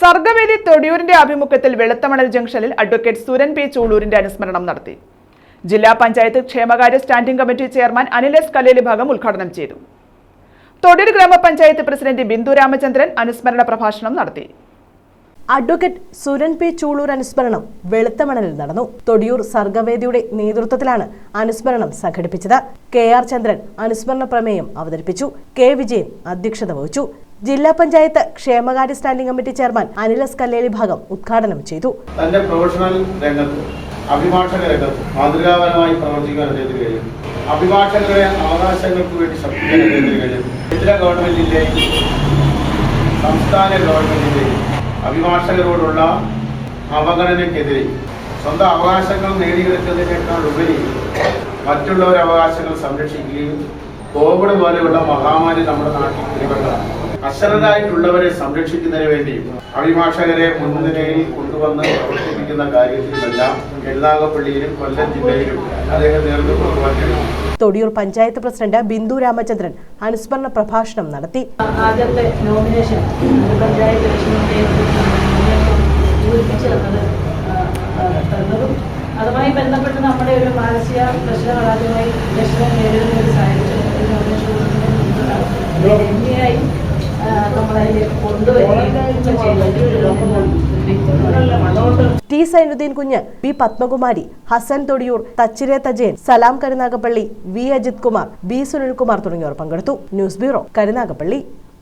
സർഗവേദി തൊടിയൂരിന്റെ ആഭിമുഖ്യത്തിൽ വെളുത്തമണൽ ജംഗ്ഷനിൽ advocate Suran P ചൂളൂരിന്റെ അനുസ്മരണം നടത്തി. ജില്ലാ പഞ്ചായത്ത് ക്ഷേമകാര്യ standing committee chairman Anil S Kalleli ഭാഗം ഉദ്ഘാടനം ചെയ്തു. തൊടിയൂർ ഗ്രാമപഞ്ചായത്ത് പ്രസിഡന്റ് ബിന്ദു രാമചന്ദ്രൻ അനുസ്മരണ പ്രഭാഷണം നടത്തി. അഡ്വക്കേറ്റ് സുരൻ പി ചൂളൂർ അനുസ്മരണം വെളുത്തമണലിൽ നടന്നു. തൊടിയൂർ സർഗവേദിയുടെ നേതൃത്വത്തിലാണ് അനുസ്മരണം സംഘടിപ്പിച്ചത്. കെ ആർ ചന്ദ്രൻ അനുസ്മരണ പ്രമേയം അവതരിപ്പിച്ചു. കെ വിജയൻ അധ്യക്ഷത വഹിച്ചു. ജില്ലാ പഞ്ചായത്ത് ക്ഷേമകാര്യ standing committee chairman Anil S Kalleli ഭാഗം ഉദ്ഘാടനം ചെയ്തു. തന്റെ പ്രൊഫഷണൽ രംഗത്ത് അഭിഭാഷക രംഗത്ത് മാതൃകാപരമായി പ്രവർത്തിക്കാൻ അദ്ദേഹത്തിന് കഴിയും അഭിഭാഷകരുടെ അവകാശങ്ങൾക്ക് വേണ്ടി ശബ്ദിക്കാൻ അദ്ദേഹത്തിന് കഴിയും കേന്ദ്ര ഗവൺമെന്റിന്റെയും സംസ്ഥാന ഗവൺമെന്റിന്റെയും അഭിഭാഷകരോടുള്ള അവഗണനയ്ക്കെതിരെ സ്വന്തം അവകാശങ്ങൾ നേടിയെടുക്കുന്നതിനേക്കാൾ ഉപരി മറ്റുള്ളവരുടെ അവകാശങ്ങൾ സംരക്ഷിക്കുകയും കോവിഡ് പോലെയുള്ള മഹാമാരി നമ്മുടെ നാട്ടിൽ പിടിപെട്ടതാണ്. അശരണരായിട്ടുള്ളവരെ സംരക്ഷിക്കുന്നതിന് വേണ്ടി അഭിഭാഷകരെ മുൻനിരയിൽ കൊണ്ടുവന്ന് പ്രവർത്തിപ്പിക്കുന്ന കാര്യത്തിലെല്ലാം എഴുതാകപ്പള്ളിയിലും കൊല്ലം ജില്ലയിലും അദ്ദേഹം നേതൃത്വം കൊടുക്കുവാൻ കഴിയും. തൊടിയൂർ പഞ്ചായത്ത് പ്രസിഡന്റ് ബിന്ദു രാമചന്ദ്രൻ അനുസ്മരണ പ്രഭാഷണം നടത്തി. ആദ്യത്തെ നോമിനേഷൻ പഞ്ചായത്ത് അതുമായി ബന്ധപ്പെട്ട് നമ്മുടെ ഒരു മാനസിക പ്രശ്നങ്ങൾ ആദ്യമായി ലക്ഷണം നേരിടുന്ന ഒരു സാഹചര്യം nomination T Sainudheen Kunju B Padmakumari Hasan Thodiyoor തച്ചിരേ തജയൻ Salam Karunagappally V Ajith Kumar B Sunilkumar തുടങ്ങിയവർ പങ്കെടുത്തു. News bureau Karunagappally.